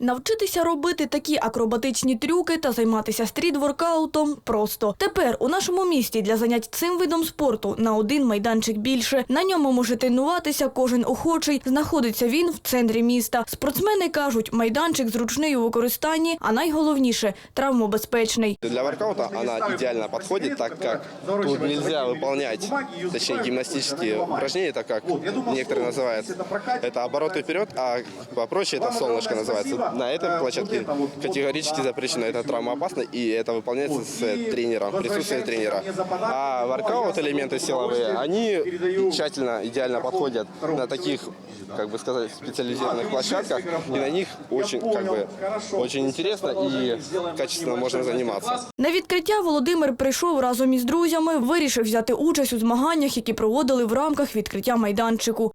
Навчитися робити такі акробатичні трюки та займатися стріт-воркаутом просто. Тепер у нашому місті для занять цим видом спорту на один майданчик більше. На ньому може тренуватися кожен охочий. Знаходиться він в центрі міста. Спортсмени кажуть, майданчик зручний у використанні, а найголовніше травмобезпечний. Для воркаута она идеально подходит, так как тут нельзя выполнять, точнее, гимнастические упражнения, так как некоторые называют это обороты вперед, а попроще это солнышко называется. На этой площадке категорически запрещено, это травмоопасно, и это выполняется с тренером, присутствием тренера. А воркаут элементы силовые, они тщательно, идеально подходят на таких, как бы сказать, специализированных площадках, и на них очень, как бы, очень интересно и качественно можно заниматься. На відкриття Володимир прийшов разом із друзями, вирішив взяти участь у змаганнях, які проводили в рамках відкриття майданчику.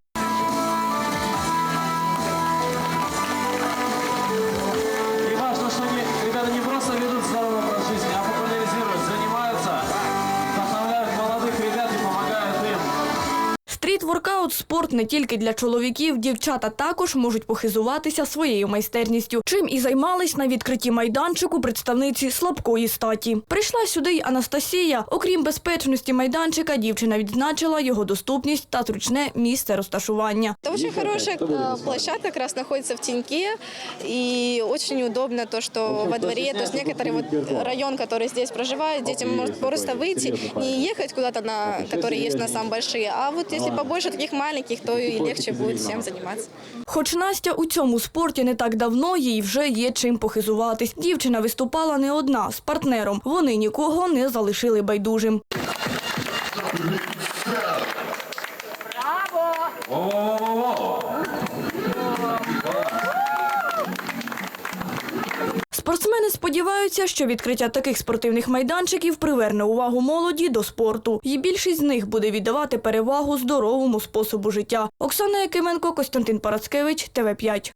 Стріт-воркаут – спорт не тільки для чоловіків, дівчата також можуть похизуватися своєю майстерністю. Чим і займались на відкритті майданчику представниці слабкої статі. Прийшла сюди й Анастасія. Окрім безпечності майданчика, дівчина відзначила його доступність та зручне місце розташування. Это очень хорошая э, площадка, как раз находится в теньке, и очень удобно то, что во дворе, то есть некоторый вот район, который здесь проживает, детям может просто выйти, не ехать куда-то, на, которые есть на самые большие, а вот если побольше таких маленьких, то і легче буде всім займатися. Хоч Настя у цьому спорті не так давно, їй вже є чим похизуватись. Дівчина виступала не одна з партнером. Вони нікого не залишили байдужим. Спортсмени сподіваються, що відкриття таких спортивних майданчиків приверне увагу молоді до спорту, і більшість з них буде віддавати перевагу здоровому способу життя. Оксана Якименко, Костянтин Парацкевич, ТВ 5